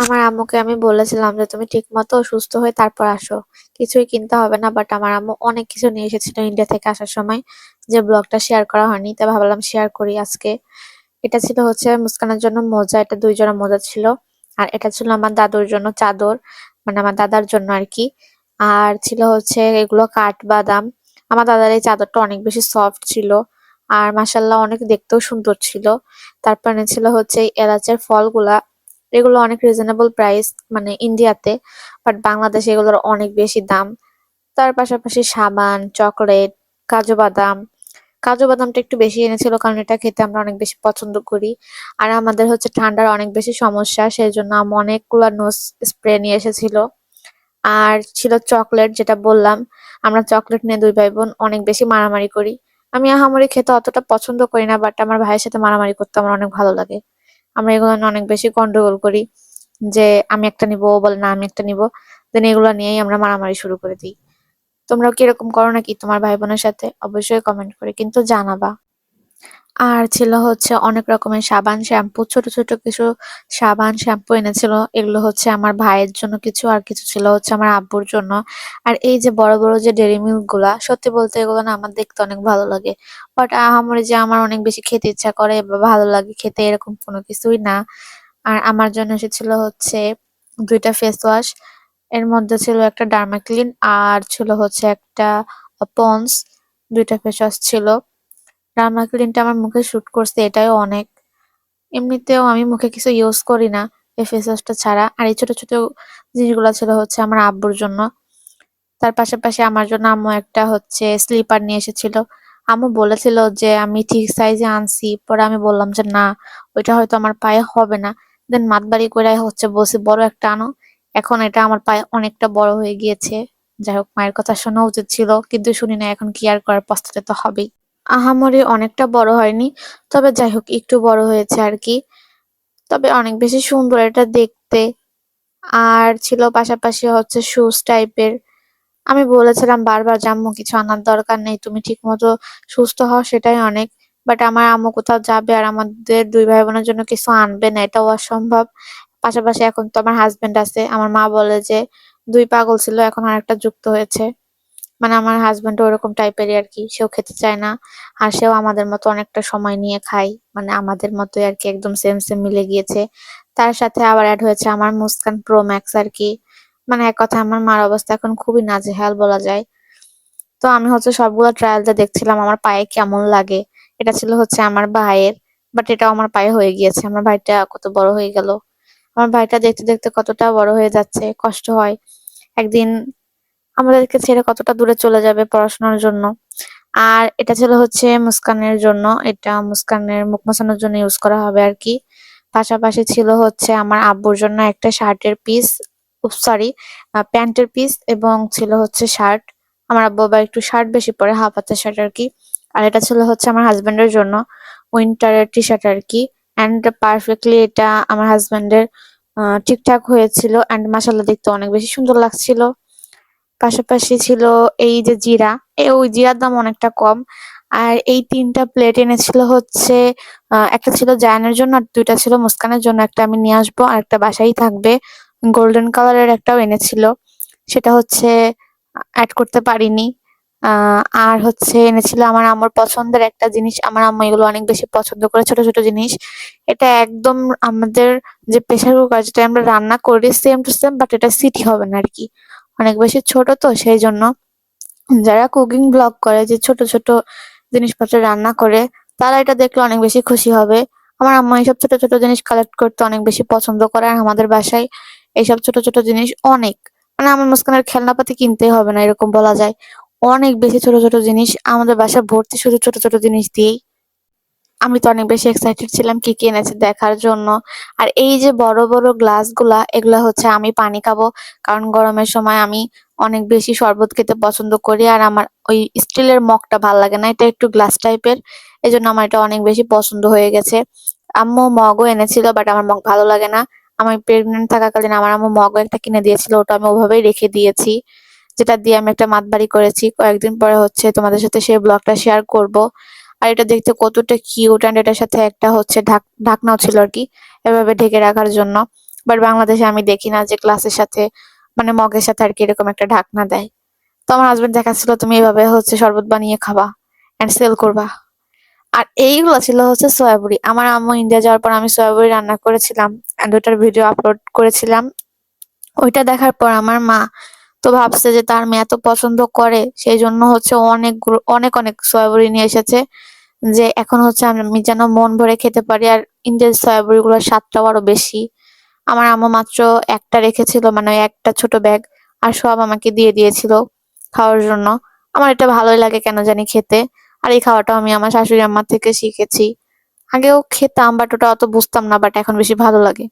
আমার আম্মুকে আমি বলেছিলাম যে, তুমি ঠিক মতো সুস্থ হয়ে তারপর আসো। কিছুই কিনতে হবে না। বাট আমার আম্মু অনেক কিছু নিয়ে এসেছিল ইন্ডিয়া থেকে আসার সময় যে, ব্লগটা শেয়ার করা হয়নি। তাই ভাবলাম শেয়ার করি আজকে। এটা ছিল হচ্ছে মুস্কানের জন্য মোজা। এটা দুই জোড়া মোজা ছিল। আর এটা ছিল আমার দাদুর জন্য চাদর। মানে আমার দাদার জন্য আর কি। আর ছিল হচ্ছে এগুলো কাঠ বাদাম আমার দাদার এই চাদরটা অনেক বেশি সফট ছিল। আর মাসাল্লাহ অনেক দেখতেও সুন্দর ছিল। তারপরে ছিল হচ্ছে এলাচের ফলগুলা। এগুলো অনেক রিজনেবল প্রাইস মানে ইন্ডিয়াতে বাট বাংলাদেশে এগুলোর অনেক বেশি দাম। তার পাশাপাশি সাবান, চকলেট, কাজু বাদাম। কাজু বাদামটা একটু বেশি এনেছিল কারণ এটা খেতে আমরা অনেক বেশি পছন্দ করি। আর আমাদের হচ্ছে ঠান্ডার অনেক বেশি সমস্যা সেই জন্য আমি অনেকগুলো নোজ স্প্রে নিয়ে এসেছিল। আর ছিল চকলেট, যেটা বললাম, আমরা চকলেট নিয়ে দুই ভাই বোন অনেক বেশি মারামারি করি। আমি আহামরি খেতে অতটা পছন্দ করি না বাট আমার ভাইয়ের সাথে মারামারি করতে আমার অনেক ভালো লাগে। আমরা এগুলো অনেক বেশি গন্ডগোল করি যে আমি একটা নিবো, ও বলে না, আমি একটা নিবো। দেন এগুলো নিয়েই আমরা মারামারি শুরু করে দিই। তোমরাও কি এরকম করো নাকি তোমার ভাই বোনের সাথে? অবশ্যই কমেন্ট করে কিন্তু জানাবা। আর ছিল হচ্ছে অনেক রকমের সাবান, শ্যাম্পু, ছোট ছোট কিছু সাবান, শ্যাম্পু এনেছিল। এগুলো হচ্ছে আমার ভাইয়ের জন্য কিছু আর কিছু ছিল হচ্ছে আমার আব্বুর জন্য। আর এই যে বড় বড় যে ডেরি মিল্কগুলা সত্যি বলতে এগুলো না আমার দেখতে অনেক ভালো লাগে। বাট আহামরি যে আমার অনেক বেশি খেতে ইচ্ছা করে বা ভালো লাগে খেতে এরকম কোনো কিছুই না। আর আমার জন্য এসেছিল হচ্ছে দুইটা ফেস ওয়াশ এর মধ্যে ছিল একটা ডার্মাক্লিন আর ছিল হচ্ছে একটা পন্স দুইটা ফেস ওয়াশ ছিল। ডার্মাক্লিনটা আমার মুখে শুট করছে এটাই অনেক। এমনিতেও আমি মুখে কিছু ইউজ করি না, এই ফেস ওয়াশটা ছাড়া। আর এই ছোট ছোট জিনিসগুলো ছিল হচ্ছে আমার আব্বুর জন্য। তার পাশাপাশি আমার জন্য আম্মু একটা হচ্ছে স্লিপার নিয়ে এসেছিল। আম্মু বলেছিল যে, আমি ঠিক সাইজে আনছি। পরে আমি বললাম যে, না, ওইটা হয়তো আমার পায়ে হবে না। দেন মাতবাড়ি করে হচ্ছে বসে বড় একটা আনো। এখন এটা আমার পায়ে অনেকটা বড় হয়ে গিয়েছে। যাই হোক, মায়ের কথা শোনা উচিত ছিল, কিন্তু শুনি না এখন কি আর করার পস্তাতে তো হবেই। আহামরি অনেকটা বড় হয়নি, তবে যাই হোক একটু বড় হয়েছে আর কি। তবে অনেক বেশি সুন্দর এটা দেখতে। আর ছিল পাশাপাশি হচ্ছে শুজ টাইপের আমি বলেছিলাম বারবার যে, আম্মু, কিছু আনার দরকার নেই, তুমি ঠিক মতো সুস্থ হও, সেটাই অনেক। বাট আমার আম্মু কোথাও যাবে আর আমাদের দুই ভাই বোনের জন্য কিছু আনবে না এটাও অসম্ভব। পাশাপাশি এখন তো আমার হাজবেন্ড আছে, আমার মা বলে যে, দুই পাগল ছিল, এখন আরেকটা যুক্ত হয়েছে। মানে আমার হাজবেন্ড ওরকম টাইপেরই আর কি। সেও খেতে চায় না, আর সেও আমাদের মতো অনেকটা সময় নিয়ে খায়। মানে আমাদের মতোই আর কি, একদম সেম সেম মিলে গিয়েছে। তার সাথে আবার অ্যাড হয়েছে আমার মুস্কান প্রো ম্যাক্স আর কি। মানে এক কথা আমার মার অবস্থা এখন খুবই নাজেহাল বলা যায়। তো আমি হচ্ছে সবগুলো ট্রায়ালটা দেখছিলাম, আমার পায়ে কেমন লাগে। এটা ছিল হচ্ছে আমার ভাইয়ের বাট এটাও আমার পায়ে হয়ে গিয়েছে। আমার ভাইটা কত বড় হয়ে গেল। আমার ভাইটা দেখতে দেখতে কতটা বড় হয়ে যাচ্ছে, কষ্ট হয়। একদিন আমাদেরকে ছেড়ে কতটা দূরে চলে যাবে পড়াশোনার জন্য? আর এটা ছিল হচ্ছে মুস্কানের জন্য, এটা মুস্কানের মুখ মোছানোর জন্য ইউজ করা হবে আর কি। পাশাপাশি ছিল হচ্ছে আমার আব্বুর জন্য একটা শার্টের পিস সরি প্যান্টের পিস এবং ছিল হচ্ছে শার্ট আমার আব্বু আবার একটু শার্ট বেশি পরে হাফ হাতের শার্ট আর কি। আর এটা ছিল হচ্ছে আমার হাজবেন্ডের জন্য উইন্টারের টি শার্ট আর কি। অ্যান্ড পারফেক্টলি এটা আমার হাজবেন্ডের ঠিকঠাক হয়েছিল। অ্যান্ড মাসাল্লা দেখতে অনেক বেশি সুন্দর লাগছিল। পাশাপাশি ছিল এই যে জিরা এই ওই জিরার দাম অনেকটা কম। আর এই তিনটা প্লেট এনেছিল হচ্ছে একটা ছিল জায়ানের জন্য আর দুইটা ছিল মুস্কানের জন্য। একটা আমি নিয়ে আসব আর একটা বাসাই থাকবে। গোল্ডেন কালারের একটাও এনেছিল। সেটা হচ্ছে অ্যাড করতে পারিনি। আর হচ্ছে এনেছিল আমার আমার পছন্দের একটা জিনিস। আমার আম্মা এগুলো অনেক বেশি পছন্দ করে, ছোট ছোট জিনিস। এটা একদম আমাদের যে প্রেসার কুকার যেটা আমরা রান্না করি সেম টু সেম বাট এটা সিটি হবে না আর কি। অনেক বেশি ছোট তো সেই জন্য যারা কুকিং ব্লগ করে, যে ছোট ছোট জিনিসপত্র রান্না করে, তারা এটা দেখলে অনেক বেশি খুশি হবে। আমার আম্মা এইসব ছোট ছোট জিনিস কালেক্ট করতে অনেক বেশি পছন্দ করে, আর আমাদের বাসায় এইসব ছোট ছোট জিনিস অনেক। মানে আমার মাঝখানের খেলনাপাতি কিনতেই হবে না, এরকম বলা যায়। অনেক বেশি ছোট ছোট জিনিস আমাদের বাসা ভর্তি শুধু ছোট ছোট জিনিস দিয়েই। আমি তো অনেক বেশি এক্সাইটেড ছিলাম কি কি এনেছে দেখার জন্য। আর এই যে বড় বড় গ্লাসগুলা এগুলা হচ্ছে আমি পানি খাব। কারণ গরমের সময় আমি অনেক বেশি শরবত খেতে পছন্দ করি আর আমার ওই স্টিলের মগটা ভালো লাগে না। এটা একটু গ্লাস টাইপের এই জন্য আমার এটা অনেক বেশি পছন্দ হয়ে গেছে। আম্মু মগও এনেছিল বাট আমার মগ ভালো লাগে না। আমি প্রেগনেন্ট থাকাকালীন আমার আম্মু মগও একটা কিনে দিয়েছিল, ওটা আমি ওভাবেই রেখে দিয়েছি। যেটা দিয়ে আমি একটা মাতবাড়ি করেছি। কয়েকদিন পরে হচ্ছে তোমাদের সাথে সেই ব্লগটা শেয়ার করব। আর এটা দেখতে কতটা কিউট অ্যান্ড এটার সাথে একটা হচ্ছে ঢাক, ঢাকনাও ছিল আর কি, এভাবে ঢেকে রাখার জন্য। বাট বাংলাদেশে আমি দেখি না যে গ্লাসের সাথে মানে মগের সাথে আর কি এরকম একটা ঢাকনা দেয়। তো আমার হাজবেন্ড দেখাচ্ছিল, তুমি এভাবে হচ্ছে শরবত বানিয়ে খাবা অ্যান্ড সেল করবা। আর এইগুলো ছিল হচ্ছে সয়াবুড়ি। আমার আম্মু ইন্ডিয়া যাওয়ার পর আমি সয়াবুড়ি রান্না করেছিলাম অ্যান্ড ওটার ভিডিও আপলোড করেছিলাম। ওইটা দেখার পর আমার মা তো ভাবছে যে তার মেয়ে এত পছন্দ করে সেই জন্য হচ্ছে অনেক অনেক অনেক সয়াবুড়ি নিয়ে এসেছে। যে এখন হচ্ছে আমি যেন মন ভরে খেতে পারি আর ইন্ডিয়ান সয়াবুড়ি গুলোর স্বাদটাও আরও বেশি। আমার আম্মু মাত্র একটা রেখেছিল মানে একটা ছোট ব্যাগ আর সব আমাকে দিয়ে দিয়েছিল খাওয়ার জন্য। আমার এটা ভালোই লাগে কেন জানি খেতে। আর এই খাওয়াটাও আমি আমার শাশুড়ি আম্মার থেকে শিখেছি। আগেও খেতাম বাট ওটা অত বুঝতাম না বাট এখন বেশি ভালো লাগে।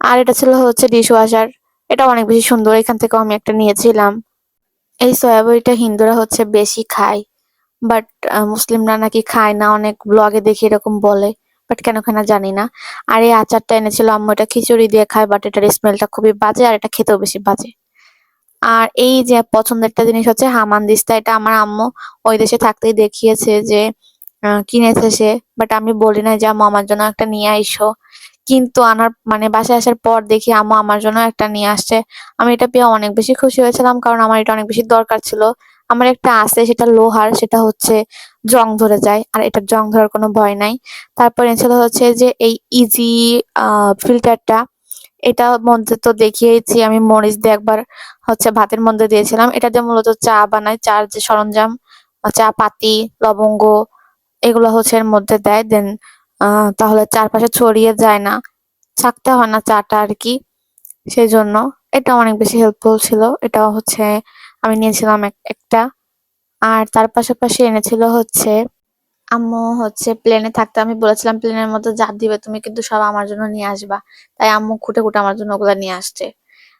আর এটা ছিল হচ্ছে ডিশ ওয়াশার এটা অনেক বেশি সুন্দর। এখান থেকেও আমি একটা নিয়েছিলাম। এই সয়াবড়িটা হিন্দুরা হচ্ছে বেশি খায়। বাট মুসলিমরা নাকি খায় না। অনেক ব্লগে দেখি এরকম বলে। বাট কেন কেন জানি না। আর এই আচারটা এনেছিল, আম্মু এটা খিচুড়ি দিয়ে খায় বাট এটার স্মেলটা খুবই বাজে আর এটা খেতেও বেশি বাজে। আর এই যে পছন্দের একটা জিনিস হচ্ছে হামানদিস্তা এটা আমার আম্মু ওই দেশে থাকতেই দেখিয়েছে যে কিনেছে সে। বাট আমি বলি না যে, আম্মু, আমার জন্য একটা নিয়ে আইসো। কিন্তু আনার মানে বাসায় আসার পর দেখি আম্মু আমার জন্য একটা নিয়ে আসছে। আমি এটা পেয়ে অনেক বেশি খুশি হয়েছিলাম কারণ আমার এটা অনেক বেশি দরকার ছিল। আমার একটা আছে, সেটা লোহার, সেটা হচ্ছে জং ধরে যায়, আর এটা জং ধরার কোনো ভয় নাই। তারপর এনেছিল হচ্ছে যে এই ইজি ফিল্টারটা এটা মধ্যে তো দেখিয়েছি, আমি মরিচ দিয়ে একবার হচ্ছে ভাতের মধ্যে দিয়েছিলাম। এটা দিয়ে মূলত চা বানায় চার যে সরঞ্জাম, চা, পাতি, লবঙ্গ, এগুলো হচ্ছে এর মধ্যে দেয়। দেন তাহলে চারপাশে ছড়িয়ে যায় না। ছাকতে হয় না চাটা আর কি সেই জন্য এটা অনেক বেশি হেল্পফুল ছিল। এটা হচ্ছে আমি নিয়েছিলাম একটা। আর তার পাশাপাশি এনেছিল হচ্ছে, আম্মু হচ্ছে প্লেনে থাকতে আমি বলেছিলাম প্লেনের মধ্যে যা দিবে তুমি কিন্তু সব আমার জন্য নিয়ে আসবা। তাই আম্মু খুঁটে খুঁটে আমার জন্য ওগুলা নিয়ে আসছে।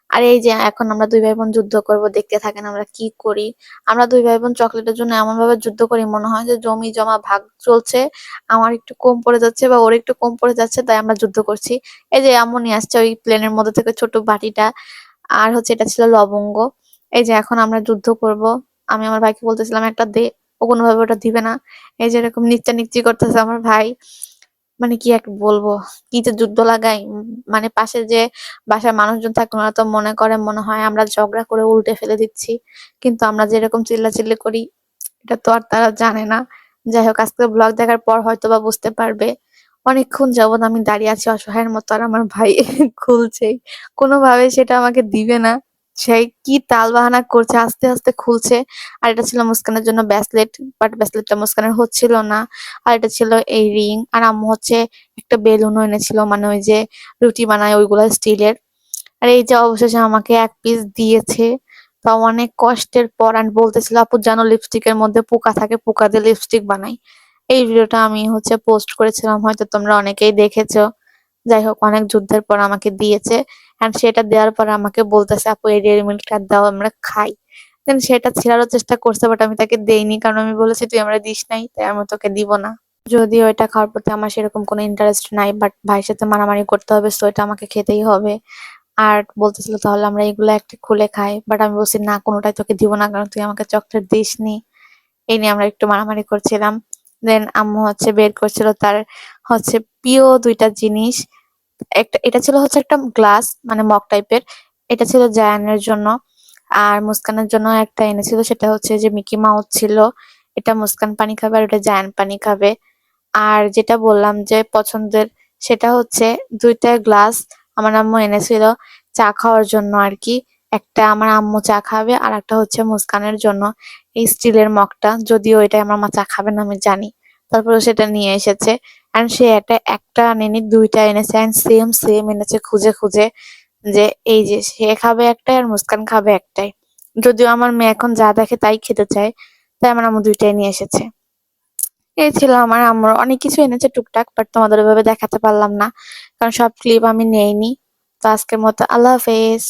আর এই যে এখন আমরা দুই ভাই বোন যুদ্ধ করব, দেখতে থাকেন আমরা কি করি। আমরা দুই ভাই বোন চকলেটের জন্য এমন ভাবে যুদ্ধ করি, মনে হয় যে জমি জমা ভাগ চলছে, আমার একটু কম পড়ে যাচ্ছে বা ওর একটু কম পড়ে যাচ্ছে, তাই আমরা যুদ্ধ করছি। এই যে নিয়ে আসছে ওই প্লেনের মধ্যে থেকে ছোট বাটিটা, আর হচ্ছে এটা ছিল লবঙ্গ। এই যে এখন আমরা যুদ্ধ করব। আমি আমার ভাইকে বলতেছিলাম, একটা দে। ও কোনোভাবে ওটা দিবে না। এই যে এরকম নিচা নিচি করতেছে আমার ভাই। মানে কি এক বলব? কি যে যুদ্ধ লাগাই? মানে পাশে যে বাসার মানুষজন থাকে ওরা তো মনে করে, মনে হয় আমরা ঝগড়া করে উল্টে ফেলে দিচ্ছি। কিন্তু আমরা যেরকম চিল্লাচিল্লি করি, এটা তো আর তারা জানে না। যাই হোক, আজকে ব্লগ দেখার পর হয়তো বা বুঝতে পারবে। অনেকক্ষণ যাবত আমি দাঁড়িয়ে আছি অসহায়ের মতো আর আমার ভাই খুলছেই। কোনোভাবে সেটা আমাকে দিবে না। সেই কি তাল বাহানা করছে, আস্তে আস্তে খুলছে। আর এটা ছিল মুস্কানের জন্য ব্যাসলেট বাট ব্যাসলেটটা মুস্কানের হচ্ছিল না। আর এটা ছিল এই রিং। আর আম্মু হচ্ছে একটা বেলুনও এনেছিল মানে ওই যে রুটি বানায় ওইগুলো স্টিলের। আর এই যে অবশেষে আমাকে এক পিস দিয়েছে। তা অনেক কষ্টের পর আমি বলতেছিল, আপু, জানো লিপস্টিকের মধ্যে পোকা থাকে, পোকা দিয়ে লিপস্টিক বানাই। এই ভিডিওটা আমি হচ্ছে পোস্ট করেছিলাম, হয়তো তোমরা অনেকেই দেখেছ। যাই হোক, অনেক যুদ্ধের পর আমাকে দিয়েছে অ্যান্ড সেটা দেওয়ার পর আমাকে বলতেছে, আপু, এই ডেয়ারি মিল্কটা দাও, আমরা খাই। দেন সেটা ছেড়ারও চেষ্টা করছে বাট আমি তাকে দেইনি, কারণ আমি বলেছি, তুই আমরা দিস নাই, তাই আমি তোকে দিব না। যদিও এটা খাওয়ার প্রতি আমার সেরকম কোনো ইন্টারেস্ট নাই বাট ভাইয়ের সাথে মারামারি করতে হবে সো এটা আমাকে খেতেই হবে। আর বলতেছিল, তাহলে আমরা এগুলো একটা খুলে খাই। বাট আমি বলছি, না, কোনোটাই তোকে দিব না, কারণ তুই আমাকে চকলেট দিস নি এই নিয়ে আমরা একটু মারামারি করছিলাম। দেন আম্মু হচ্ছে বের করছিল, তার হচ্ছে প্রিয় দুইটা জিনিস একটা, এটা ছিল হচ্ছে একটা গ্লাস মানে মগ টাইপের এটা ছিল জায়ানের জন্য। আর মুস্কানের জন্য একটা এনেছিল, সেটা হচ্ছে যে মিকি মাউস ছিল। এটা মুস্কান পানি খাবে আর ওটা জায়ান পানি খাবে। আর যেটা বললাম যে পছন্দের, সেটা হচ্ছে দুইটা গ্লাস আমার আম্মু এনেছিল চা খাওয়ার জন্য আর কি। একটা আমার আম্মু চা খাবে আর একটা হচ্ছে মুস্কানের জন্য। এই স্টিলের মগটা, যদিও এটা আমার মা চা খাবে না, আমি জানি। তারপরে সেটা নিয়ে এসেছে। অ্যান্ড সে একটা একটা আনেনি, দুইটা এনেছে অ্যান্ড সেম সেম এনেছে, খুঁজে খুঁজে, যে এই যে সে খাবে একটাই আর মুস্কান খাবে একটাই। যদিও আমার মেয়ে এখন যা দেখে তাই খেতে চায়, তাই আমার আম্মু দুইটাই নিয়ে এসেছে। এই ছিল আমার আম্মুর, অনেক কিছু এনেছে টুকটাক বাট তোমাদের ওইভাবে দেখাতে পারলাম না, কারণ সব ক্লিপ আমি নেইনি। তো আজকের মতো আল্লাহ হাফেজ।